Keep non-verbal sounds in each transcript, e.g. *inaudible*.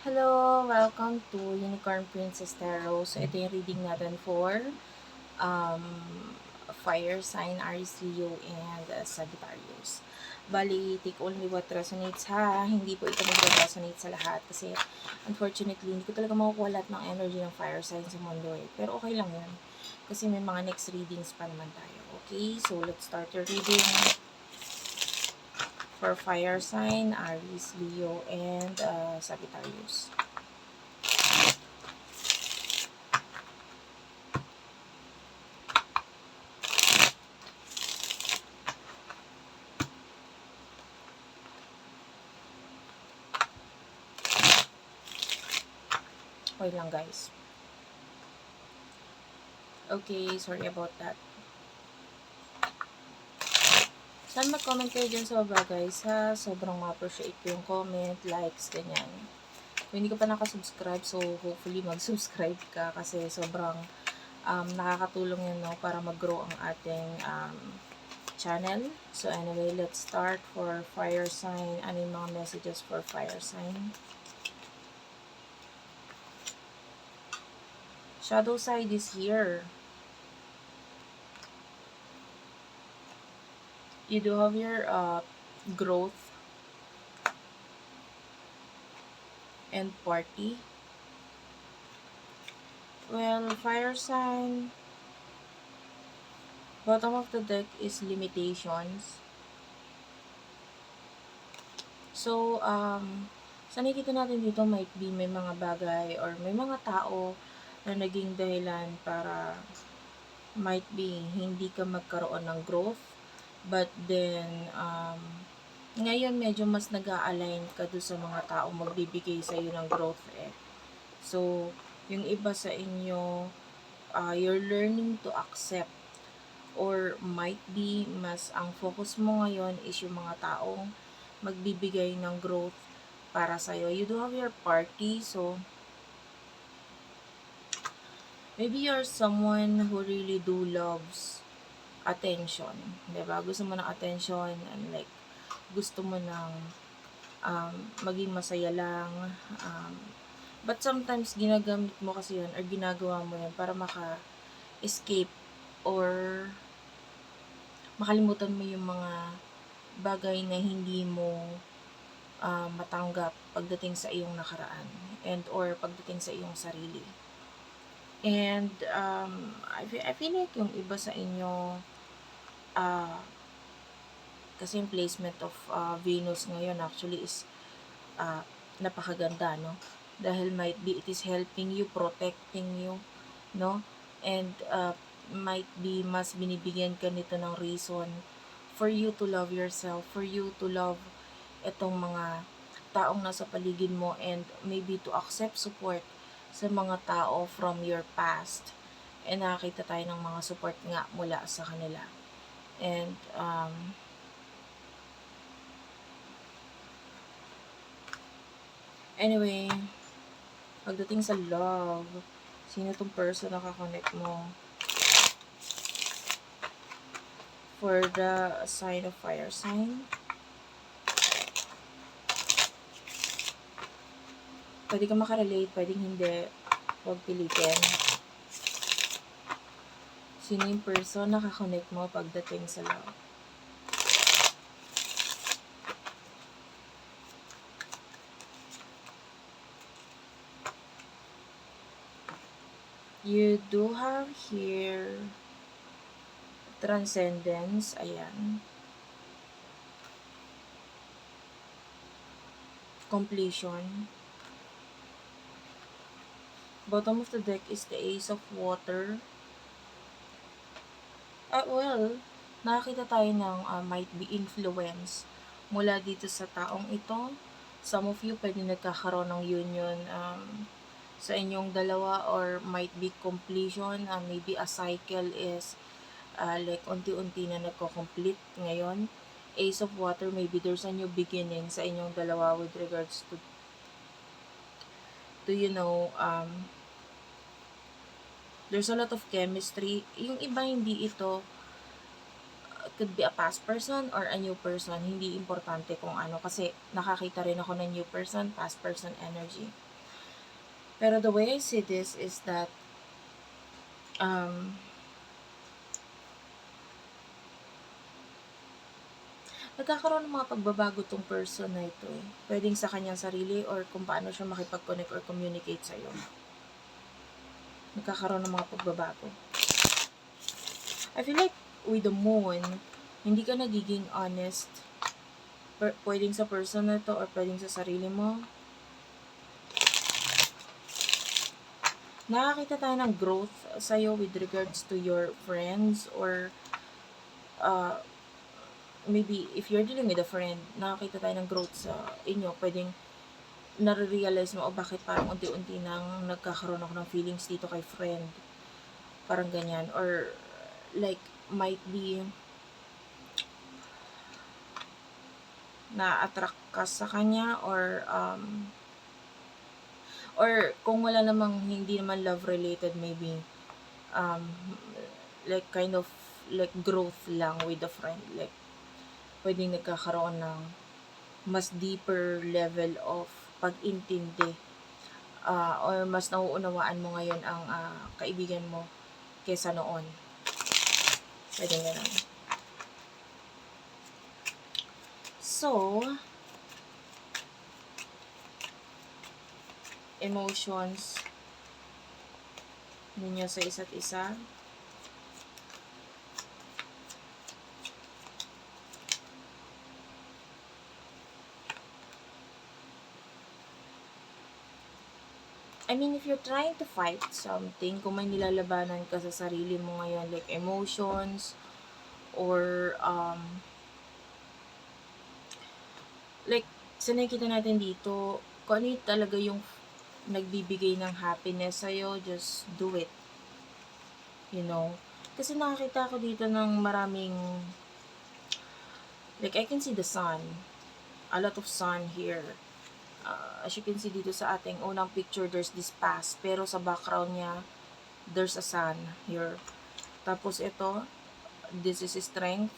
Hello! Welcome to Unicorn Princess Tarot. So, ito yung reading natin for um, Fire Sign, Aries, Leo, and uh, Sagittarius. Bali, take only what resonates ha. Hindi po ito mag-resonate sa lahat kasi unfortunately, hindi ko talaga makukuha lahat ng energy ng fire sign sa mundo eh. Pero okay lang yun. Kasi may mga next readings pa naman tayo. Okay? So, let's start your reading for fire sign, Aries, Leo, and uh, Sagittarius. Wait lang guys. Okay, sorry about that. Saan mag-comment kayo dyan sa baba guys ha? Sobrang ma-appreciate ko yung comment, likes, ganyan. Hindi ka pa nakasubscribe, so hopefully mag-subscribe ka kasi sobrang um, nakakatulong yun no, para mag-grow ang ating um, channel. So anyway, let's start for fire sign. Ano mga messages for fire sign? Shadow side is here. You do have your uh, growth and party. Well, fire sign, bottom of the deck is limitations. So, um, sa nakikita natin dito might be may mga bagay or may mga tao na naging dahilan para might be hindi ka magkaroon ng growth But then, um, ngayon medyo mas nag align ka doon sa mga tao magbibigay sa iyo ng growth eh. So, yung iba sa inyo, uh, you're learning to accept or might be mas ang focus mo ngayon is yung mga taong magbibigay ng growth para sa iyo. You do have your party, so maybe you're someone who really do loves attention. Diba? Gusto mo ng attention and like, gusto mo ng um, maging masaya lang. Um, but sometimes, ginagamit mo kasi yun or ginagawa mo yun para maka-escape or makalimutan mo yung mga bagay na hindi mo uh, matanggap pagdating sa iyong nakaraan and or pagdating sa iyong sarili. And um, I, feel, I feel like yung iba sa inyo, uh, kasi yung placement of uh, Venus ngayon actually is uh, napakaganda, no? Dahil might be it is helping you, protecting you, no? And uh, might be mas binibigyan ka nito ng reason for you to love yourself, for you to love itong mga taong nasa paligid mo and maybe to accept support sa mga tao from your past. And nakakita tayo ng mga support nga mula sa kanila. And, um, anyway, pagdating sa love, sino tong person na kakonect mo? For the sign of fire sign, Pwede ka makarelate, pwedeng hindi. Huwag pilitin. Sino yung person na kakonect mo pagdating sa love? You do have here transcendence. Ayan. Completion. Bottom of the deck is the Ace of Water. Ah, well, nakakita tayo ng uh, might be influence mula dito sa taong ito. Some of you pwede nagkakaroon ng union um, sa inyong dalawa or might be completion. Uh, maybe a cycle is uh, like unti-unti na nagko-complete ngayon. Ace of Water, maybe there's a new beginning sa inyong dalawa with regards to to you know um there's a lot of chemistry. Yung iba hindi ito uh, could be a past person or a new person. Hindi importante kung ano kasi nakakita rin ako ng new person, past person energy. Pero the way I see this is that um, nagkakaroon ng mga pagbabago tong person na ito eh. Pwedeng sa kanyang sarili or kung paano siya makipag-connect or communicate sa'yo. Nagkakaroon ng mga pagbabago. I feel like with the moon, hindi ka nagiging honest. Per- pwedeng sa person na to or pwedeng sa sarili mo. Nakakita tayo ng growth sa'yo with regards to your friends or uh, maybe if you're dealing with a friend, nakakita tayo ng growth sa inyo. Pwedeng nare-realize mo, o bakit parang unti-unti nang nagkakaroon ako ng feelings dito kay friend. Parang ganyan. Or like, might be na-attract ka sa kanya or um, or kung wala namang hindi naman love related maybe um, like kind of like growth lang with a friend like pwedeng nagkakaroon ng mas deeper level of pag-intindi uh, or mas nauunawaan mo ngayon ang uh, kaibigan mo kesa noon. Pwedeng ganun. So, emotions ninyo sa isa't isa. I mean, if you're trying to fight something, kung may nilalabanan ka sa sarili mo ngayon, like emotions, or, um, like, sanay kita natin dito, kung ano yung talaga yung nagbibigay ng happiness sa'yo, just do it. You know? Kasi nakakita ko dito ng maraming, like, I can see the sun. A lot of sun here uh, as you can see dito sa ating unang picture, there's this past. Pero sa background niya, there's a sun here. Tapos ito, this is strength.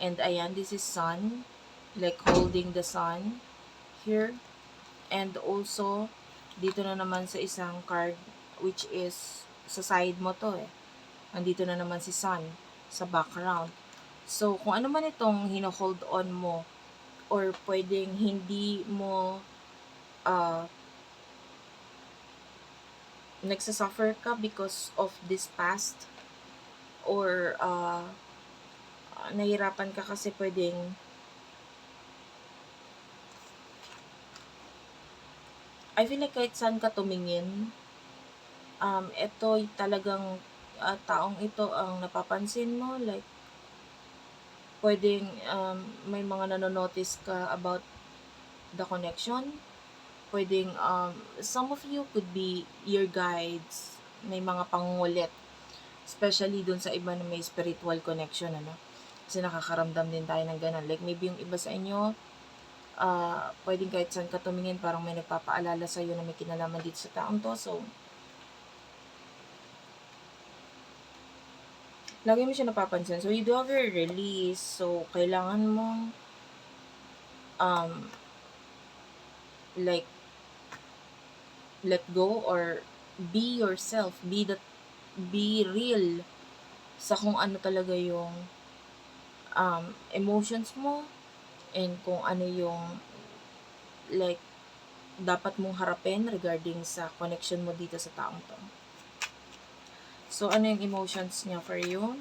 And ayan, this is sun. Like holding the sun here. And also, dito na naman sa isang card, which is sa side mo to eh. Nandito na naman si sun sa background. So, kung ano man itong hino-hold on mo, or pwedeng hindi mo uh, nagsasuffer ka because of this past? Or uh, nahirapan ka kasi pwedeng I feel like kahit saan ka tumingin um, ito talagang uh, taong ito ang napapansin mo like pwedeng um, may mga nanonotice ka about the connection pwedeng, um, some of you could be your guides, may mga pangulit, especially dun sa iba na may spiritual connection, ano, kasi nakakaramdam din tayo ng ganun, like maybe yung iba sa inyo, uh, pwedeng kahit saan ka tumingin, parang may nagpapaalala sa iyo na may kinalaman dito sa taong to, so, lagi mo siya napapansin. So, you do have your release. So, kailangan mong um, like, let go or be yourself, be the be real sa kung ano talaga yung um, emotions mo and kung ano yung like dapat mong harapin regarding sa connection mo dito sa taong to. So, ano yung emotions niya for you?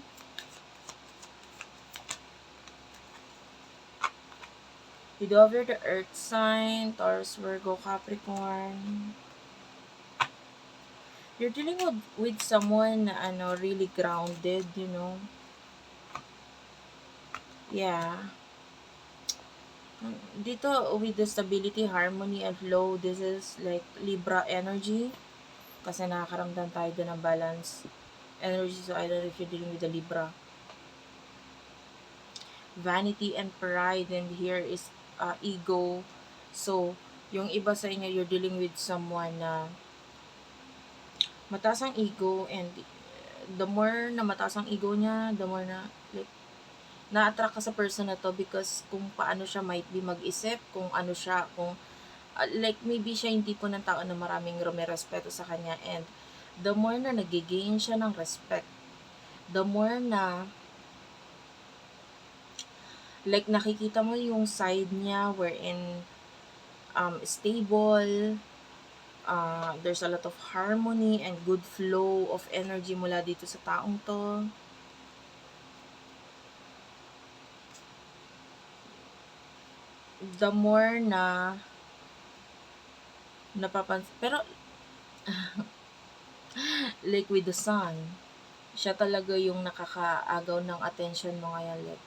You do over the earth sign, Taurus, Virgo, Capricorn you're dealing with, with someone na ano, really grounded, you know. Yeah. Dito, with the stability, harmony, and flow, this is like Libra energy. Kasi nakakaramdam tayo din ng balance energy. So, I don't know if you're dealing with the Libra. Vanity and pride. And here is uh, ego. So, yung iba sa inyo, you're dealing with someone na uh, mataas ang ego and the more na mataas ang ego niya, the more na like na-attract ka sa person na to because kung paano siya might be mag-isip, kung ano siya, kung ah, like maybe siya yung tipo ng tao na maraming rumirespeto sa kanya and the more na nagigain siya ng respect, the more na like nakikita mo yung side niya wherein um, stable, uh, there's a lot of harmony and good flow of energy mula dito sa taong to. The more na napapans pero *laughs* like with the sun, siya talaga yung nakakaagaw ng attention mo ngayon. Like,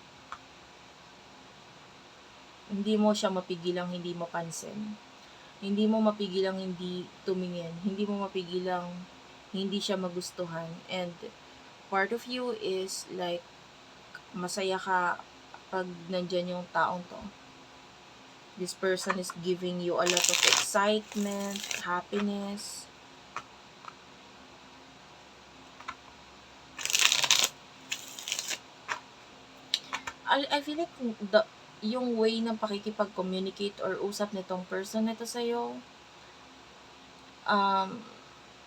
hindi mo siya mapigilang hindi mapansin. Hindi mo mapigilang hindi tumingin. Hindi mo mapigilang hindi siya magustuhan. And part of you is like, masaya ka pag nandyan yung taong to. This person is giving you a lot of excitement, happiness. I, I feel like the, yung way ng pakikipag-communicate or usap nitong person nito sa'yo, um,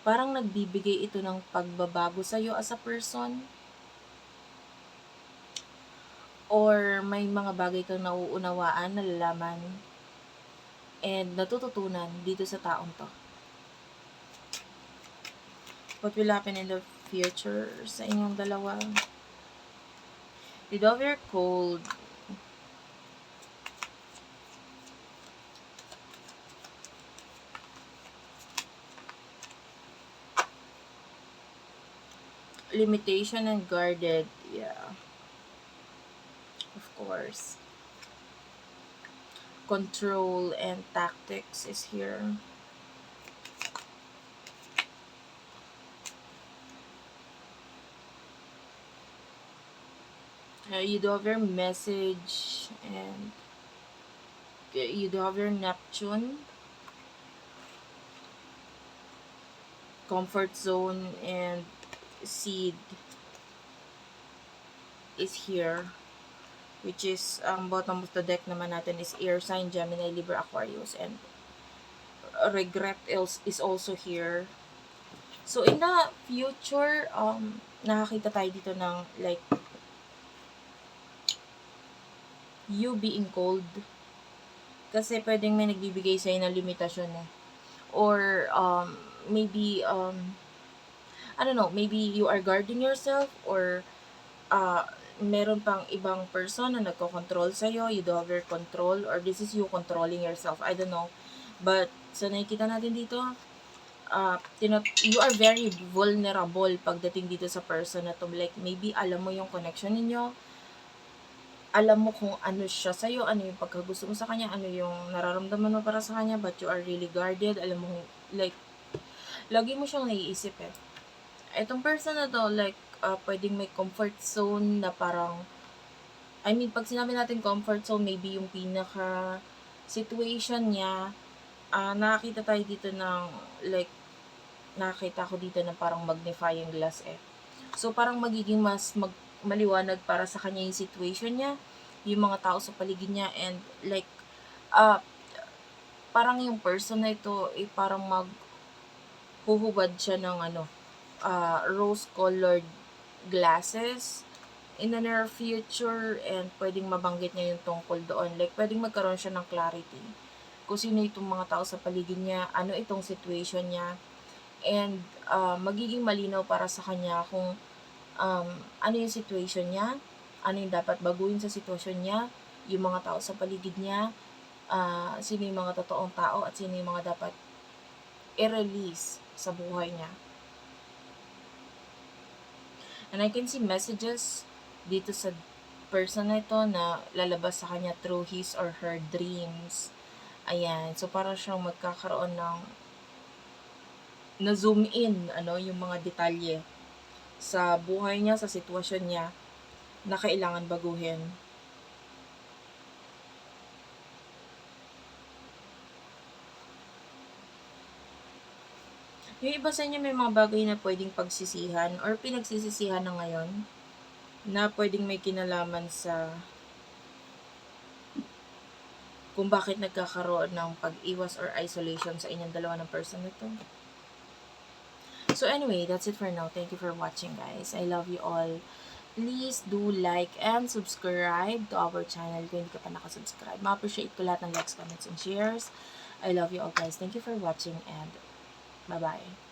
parang nagbibigay ito ng pagbabago sa'yo as a person. Or may mga bagay kang nauunawaan, nalalaman, and natututunan dito sa taong to. What will happen in the future sa inyong dalawa? The Dover Cold limitation and guarded. Yeah. Of course. Control and tactics is here. Uh, you do have your message and you do have your Neptune. Comfort zone and seed is here which is ang bottom of the deck naman natin is air sign Gemini Libra Aquarius and regret is, is also here. So in the future um nakakita tayo dito ng like you being cold kasi pwedeng may nagbibigay sa'yo ng limitasyon eh. Or um maybe um I don't know, maybe you are guarding yourself or uh, meron pang ibang person na nagko-control sa'yo, you do have your control, or this is you controlling yourself. I don't know. But, sa so nakikita natin dito, uh, you are very vulnerable pagdating dito sa person na to. Like, maybe alam mo yung connection ninyo, alam mo kung ano siya sa'yo, ano yung pagkagusto mo sa kanya, ano yung nararamdaman mo para sa kanya, but you are really guarded, alam mo, like, lagi mo siyang naiisip eh Itong person na to, like, uh, pwedeng may comfort zone na parang, I mean, pag sinabi natin comfort zone, maybe yung pinaka situation niya, uh, nakakita tayo dito ng, like, nakakita ko dito ng parang magnifying glass eh. So, parang magiging mas mag, maliwanag para sa kanya yung situation niya, yung mga tao sa paligid niya, and like, uh, parang yung person na ito, eh, parang mag, huhubad siya ng ano, uh, rose-colored glasses in the near future and pwedeng mabanggit niya yung tungkol doon. Like, pwedeng magkaroon siya ng clarity kung sino itong mga tao sa paligid niya, ano itong situation niya, and uh, magiging malinaw para sa kanya kung um, ano yung situation niya, ano yung dapat baguhin sa sitwasyon niya, yung mga tao sa paligid niya, uh, sino yung mga totoong tao at sino yung mga dapat i-release sa buhay niya. And I can see messages dito sa person na ito na lalabas sa kanya through his or her dreams. Ayan. So, para siyang magkakaroon ng na-zoom in, ano, yung mga detalye sa buhay niya, sa sitwasyon niya na kailangan baguhin. Yung iba sa inyo may mga bagay na pwedeng pagsisihan or pinagsisisihan na ngayon na pwedeng may kinalaman sa kung bakit nagkakaroon ng pag-iwas or isolation sa inyong dalawa ng person na to. So anyway, that's it for now. Thank you for watching guys. I love you all. Please do like and subscribe to our channel kung hindi ka pa nakasubscribe. Ma-appreciate ko lahat ng likes, comments, and shares. I love you all guys. Thank you for watching and bye-bye.